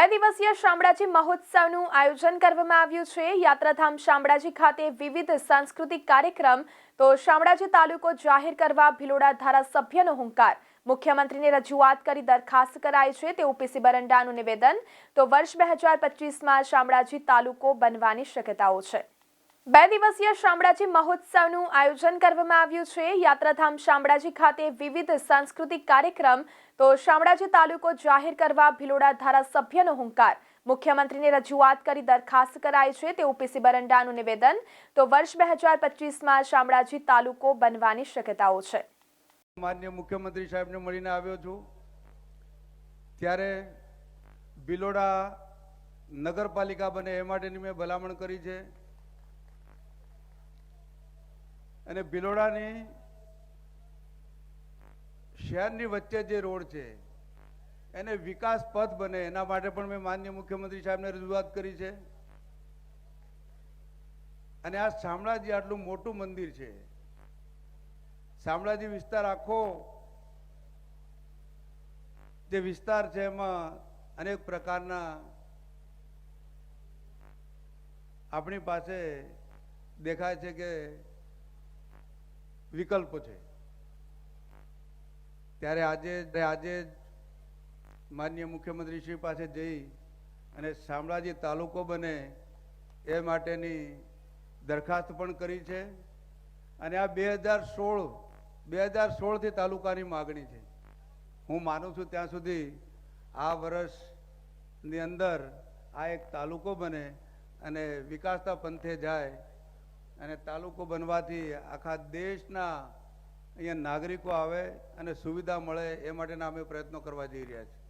બે દિવસીય શામળાજી મહોત્સવનું આયોજન કરવામાં આવ્યું છે. યાત્રાધામ શામળાજી ખાતે વિવિધ સાંસ્કૃતિક કાર્યક્રમ, તો શામળાજી તાલુકો જાહેર કરવા ભિલોડા ધારાસભ્યનો હુંકાર. મુખ્યમંત્રીને રજૂઆત કરી દરખાસ્ત કરાઈ છે. તેવું પીસી બરંડાનું નિવેદન, તો વર્ષ બે હજાર પચીસમાં શામળાજી તાલુકો બનવાની શક્યતાઓ છે. બે દિવસીય શામળાજી મહોત્સવનું આયોજન કરવામાં આવ્યું છે. યાત્રાધામ શામળાજી ખાતે વિવિધ સાંસ્કૃતિક કાર્યક્રમ, તો શામળાજી તાલુકો જાહેર કરવા ભિલોડા ધારાસભ્યનો હુંકાર. મુખ્યમંત્રીને રજૂઆત કરી દરખાસ્ત કરાઈ છે. તેવું પીસી બરંડાનું નિવેદન, તો વર્ષ બે હજાર પચીસમાં શામળાજી તાલુકો બનવાની શક્યતાઓ છે. માન્ય મુખ્યમંત્રી સાહેબને મળીને આવ્યો છું. ત્યારે ભિલોડા નગરપાલિકા બને એ માટેની મેં ભલામણ કરી છે. અને ભિલોડાની શહેરની વચ્ચે જે રોડ છે, એને વિકાસ પથ બને. એના માટે પણ મેં માન્ય મુખ્યમંત્રી સાહેબને રજૂઆત કરી છે. અને આ શામળાજી આટલું મોટું મંદિર છે. શામળાજી વિસ્તાર આખો જે વિસ્તાર છે, એમાં અનેક પ્રકારના આપણી પાસે દેખાય છે કે વિકલ્પો છે. ત્યારે આજે આજે માન્ય મુખ્યમંત્રી શ્રી પાસે જઈ અને શામળાજી તાલુકો બને એ માટેની દરખાસ્ત પણ કરી છે અને આ બે હજાર સોળ, બે હજાર સોળથી તાલુકાની માગણી છે. હું માનું છું ત્યાં સુધી આ વર્ષની અંદર આ એક તાલુકો બને અને વિકાસતા પંથે જાય અને તાલુકો બનવાથી આખા દેશના અહીંયા નાગરિકો આવે અને સુવિધા મળે એ માટેના અમે પ્રયત્નો કરવા જઈ રહ્યા છીએ.